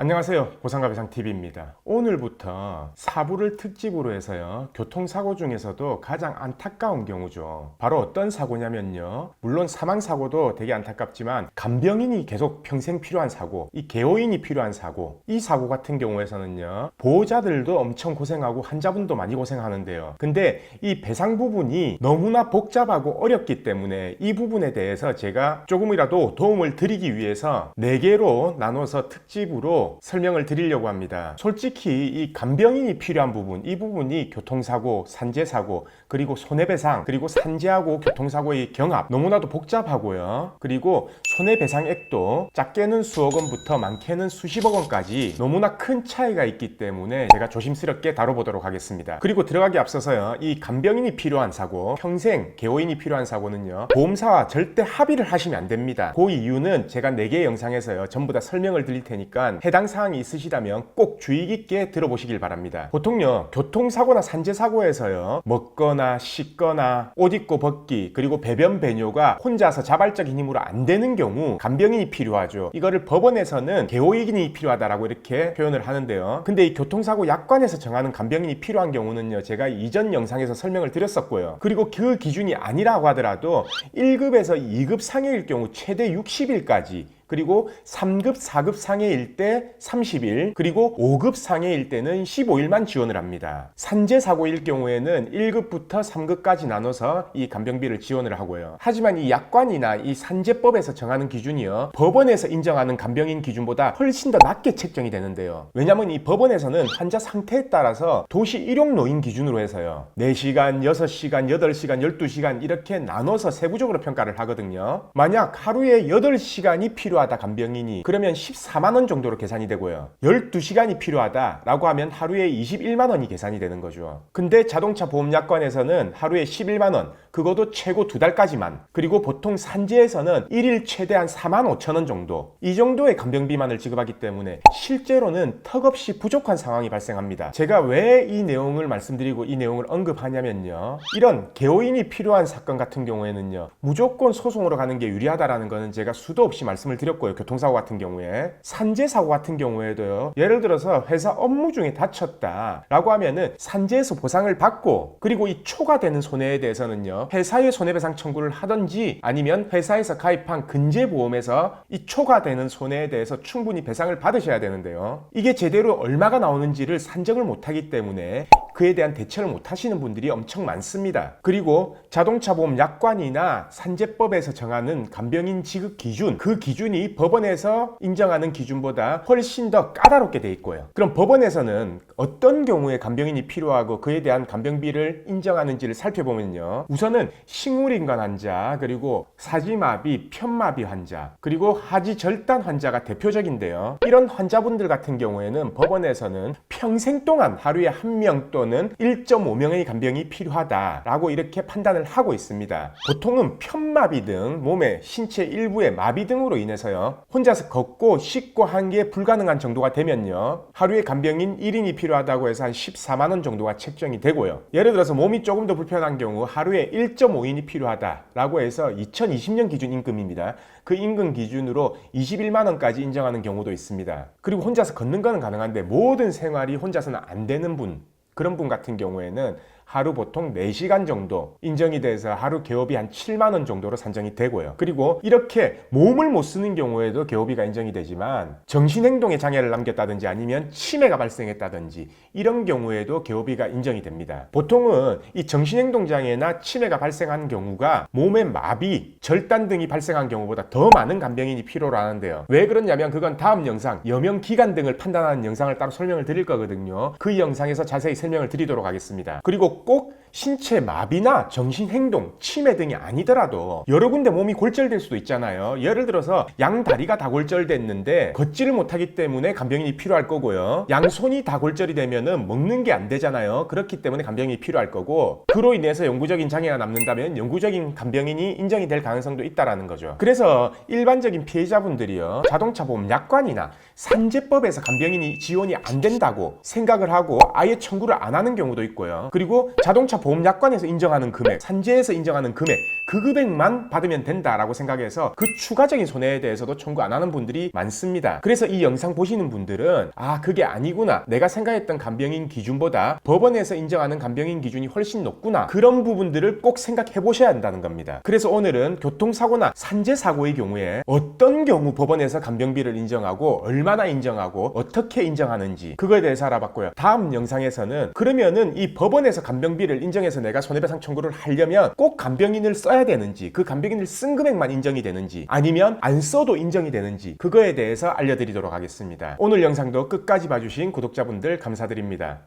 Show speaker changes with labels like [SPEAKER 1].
[SPEAKER 1] 안녕하세요. 보상가배상TV입니다. 오늘부터 사부를 특집으로 해서요. 교통사고 중에서도 가장 안타까운 경우죠. 바로 어떤 사고냐면요. 물론 사망사고도 되게 안타깝지만 간병인이 계속 평생 필요한 사고, 이 개호인이 필요한 사고, 이 사고 같은 경우에서는요. 보호자들도 엄청 고생하고 환자분도 많이 고생하는데요. 근데 이 배상 부분이 너무나 복잡하고 어렵기 때문에 이 부분에 대해서 제가 조금이라도 도움을 드리기 위해서 4개로 나눠서 특집으로 설명을 드리려고 합니다. 솔직히 이 간병인이 필요한 부분, 이 부분이 교통사고, 산재사고, 그리고 손해배상, 그리고 산재하고 교통사고의 경합 너무나도 복잡하고요. 그리고 손해배상액도 작게는 수억 원부터 많게는 수십억 원까지 너무나 큰 차이가 있기 때문에 제가 조심스럽게 다뤄보도록 하겠습니다. 그리고 들어가기 앞서서요. 이 간병인이 필요한 사고, 평생 개호인이 필요한 사고는요. 보험사와 절대 합의를 하시면 안 됩니다. 그 이유는 제가 4개의 영상에서요. 전부 다 설명을 드릴 테니까 해당 사항이 있으시다면 꼭 주의 깊게 들어보시길 바랍니다. 보통요. 교통사고나 산재사고에서요. 먹거나 씻거나 옷 입고 벗기 그리고 배변 배뇨가 혼자서 자발적인 힘으로 안 되는 경우 간병인이 필요하죠. 이거를 법원에서는 개호인이 필요하다라고 이렇게 표현을 하는데요. 근데 이 교통사고 약관에서 정하는 간병인이 필요한 경우는요. 제가 이전 영상에서 설명을 드렸었고요. 그리고 그 기준이 아니라고 하더라도 1급에서 2급 상해일 경우 최대 60일까지 그리고 3급, 4급 상해일 때 30일, 그리고 5급 상해일 때는 15일만 지원을 합니다. 산재 사고일 경우에는 1급부터 3급까지 나눠서 이 간병비를 지원을 하고요. 하지만 이 약관이나 이 산재법에서 정하는 기준이요. 법원에서 인정하는 간병인 기준보다 훨씬 더 낮게 책정이 되는데요. 왜냐면 이 법원에서는 환자 상태에 따라서 도시 일용 노인 기준으로 해서요. 4시간, 6시간, 8시간, 12시간 이렇게 나눠서 세부적으로 평가를 하거든요. 만약 하루에 8시간이 필요 필요하다 간병인이 그러면 14만 원 정도로 계산이 되고요. 12시간이 필요하다라고 하면 하루에 21만 원이 계산이 되는 거죠. 근데 자동차 보험 약관에서는 하루에 11만 원, 그것도 최고 두 달까지만. 그리고 보통 산재에서는 1일 최대한 4만 5천 원 정도. 이 정도의 간병비만을 지급하기 때문에 실제로는 턱없이 부족한 상황이 발생합니다. 제가 왜 이 내용을 말씀드리고 이 내용을 언급하냐면요. 이런 개호인이 필요한 사건 같은 경우에는요. 무조건 소송으로 가는 게 유리하다라는 거는 제가 수도 없이 말씀을 드렸 고요. 교통사고 같은 경우에. 산재사고 같은 경우에도요. 예를 들어서 회사 업무 중에 다쳤다라고 하면은 산재에서 보상을 받고 그리고 이 초과되는 손해에 대해서는요. 회사의 손해배상 청구를 하든지 아니면 회사에서 가입한 근제보험에서 이 초과되는 손해에 대해서 충분히 배상을 받으셔야 되는데요. 이게 제대로 얼마가 나오는지를 산정을 못하기 때문에 그에 대한 대처를 못 하시는 분들이 엄청 많습니다. 그리고 자동차 보험 약관이나 산재법에서 정하는 간병인 지급 기준, 그 기준이 법원에서 인정하는 기준보다 훨씬 더 까다롭게 돼 있고요. 그럼 법원에서는 어떤 경우에 간병인이 필요하고 그에 대한 간병비를 인정하는지를 살펴보면요. 우선은 식물인간 환자, 그리고 사지마비, 편마비 환자, 그리고 하지절단 환자가 대표적인데요. 이런 환자분들 같은 경우에는 법원에서는 평생 동안 하루에 한 명 또는 또는 1.5명의 간병이 필요하다라고 이렇게 판단을 하고 있습니다. 보통은 편마비 등 몸의 신체 일부의 마비 등으로 인해서요. 혼자서 걷고 씻고 한 게 불가능한 정도가 되면요. 하루에 간병인 1인이 필요하다고 해서 한 14만 원 정도가 책정이 되고요. 예를 들어서 몸이 조금 더 불편한 경우 하루에 1.5인이 필요하다라고 해서 2020년 기준 임금입니다. 그 임금 기준으로 21만 원까지 인정하는 경우도 있습니다. 그리고 혼자서 걷는 거는 가능한데 모든 생활이 혼자서는 안 되는 분 그런 분 같은 경우에는 하루 보통 4시간 정도 인정이 돼서 하루 개업이 한 7만 원 정도로 산정이 되고요. 그리고 이렇게 몸을 못 쓰는 경우에도 개업비가 인정이 되지만 정신 행동에 장애를 남겼다든지 아니면 치매가 발생했다든지 이런 경우에도 개업비가 인정이 됩니다. 보통은 이 정신 행동 장애나 치매가 발생한 경우가 몸의 마비, 절단 등이 발생한 경우보다 더 많은 간병인이 필요로 하는데요. 왜 그러냐면 그건 다음 영상 여명 기간 등을 판단하는 영상을 따로 설명을 드릴 거거든요. 그 영상에서 자세히 설명을 드리도록 하겠습니다. 그리고 꼭 신체 마비나 정신 행동, 치매 등이 아니더라도 여러 군데 몸이 골절될 수도 있잖아요. 예를 들어서 양 다리가 다 골절됐는데 걷지를 못하기 때문에 간병인이 필요할 거고요. 양 손이 다 골절이 되면은 먹는 게 안 되잖아요. 그렇기 때문에 간병인이 필요할 거고 그로 인해서 영구적인 장애가 남는다면 영구적인 간병인이 인정이 될 가능성도 있다라는 거죠. 그래서 일반적인 피해자분들이요. 자동차 보험 약관이나 산재법에서 간병인이 지원이 안 된다고 생각을 하고 아예 청구를 안 하는 경우도 있고요. 그리고 자동차 보험약관에서 인정하는 금액, 산재에서 인정하는 금액, 그 금액만 받으면 된다라고 생각해서 그 추가적인 손해에 대해서도 청구 안 하는 분들이 많습니다. 그래서 이 영상 보시는 분들은 아 그게 아니구나. 내가 생각했던 간병인 기준보다 법원에서 인정하는 간병인 기준이 훨씬 높구나. 그런 부분들을 꼭 생각해 보셔야 한다는 겁니다. 그래서 오늘은 교통사고나 산재사고의 경우에 어떤 경우 법원에서 간병비를 인정하고 얼마나 인정하고 어떻게 인정하는지 그거에 대해서 알아봤고요. 다음 영상에서는 그러면은 이 법원에서 간병비를 인정해서 내가 손해배상 청구를 하려면 꼭 간병인을 써야 되는지 그 간병인을 쓴 금액만 인정이 되는지 아니면 안 써도 인정이 되는지 그거에 대해서 알려드리도록 하겠습니다. 오늘 영상도 끝까지 봐주신 구독자분들 감사드립니다.